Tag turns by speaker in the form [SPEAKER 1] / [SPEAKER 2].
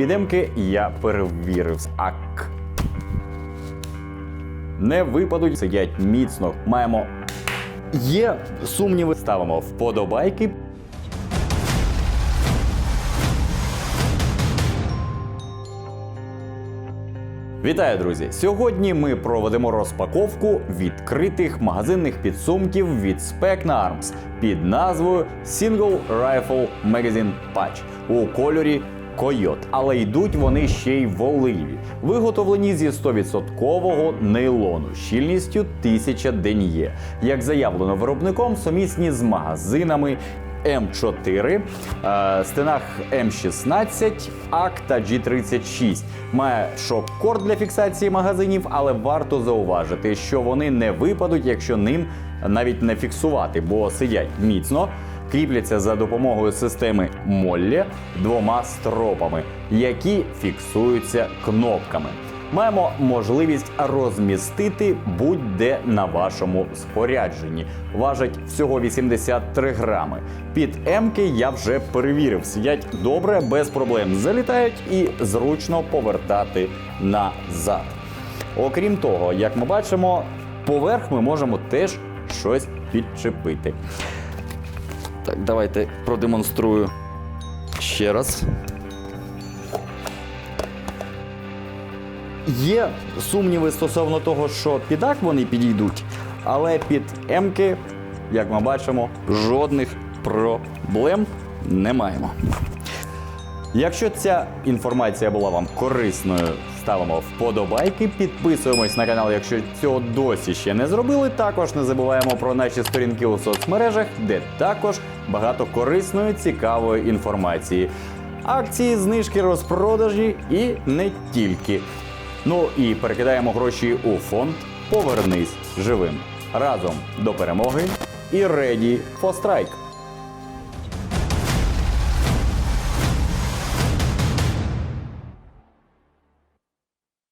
[SPEAKER 1] Підемки я перевірив. Ак. Не випадуть, сидять міцно. Маємо. Є сумніви. Ставимо вподобайки. Вітаю, друзі! Сьогодні ми проведемо розпаковку відкритих магазинних підсумків від Specna Arms під назвою Single Rifle Magazine Patch у кольорі Койот. Але йдуть вони ще й в оливі, виготовлені зі 100% нейлону щільністю 1000 ден'є. Як заявлено виробником, сумісні з магазинами М4, е, стенах М16, АК та G36. Має шок-корд для фіксації магазинів, але варто зауважити, що вони не випадуть, якщо ним навіть не фіксувати, бо сидять міцно, кріпляться за допомогою системи Моллі двома стропами, які фіксуються кнопками. Маємо можливість розмістити будь-де на вашому спорядженні. Важить всього 83 грами. Під М-ки я вже перевірив. Сидять добре, без проблем. Залітають і зручно повертати назад. Окрім того, як ми бачимо, поверх ми можемо теж щось підчепити. Так, давайте продемонструю ще раз. Є сумніви стосовно того, що під ак вони підійдуть, але під М-ки, як ми бачимо, жодних проблем не маємо. Якщо ця інформація була вам корисною, ставимо вподобайки, підписуємось на канал, якщо цього досі ще не зробили. Також не забуваємо про наші сторінки у соцмережах, де також багато корисної, цікавої інформації. Акції, знижки, розпродажі і не тільки. Ну і перекидаємо гроші у фонд Повернись живим разом до перемоги і Ready for Strike.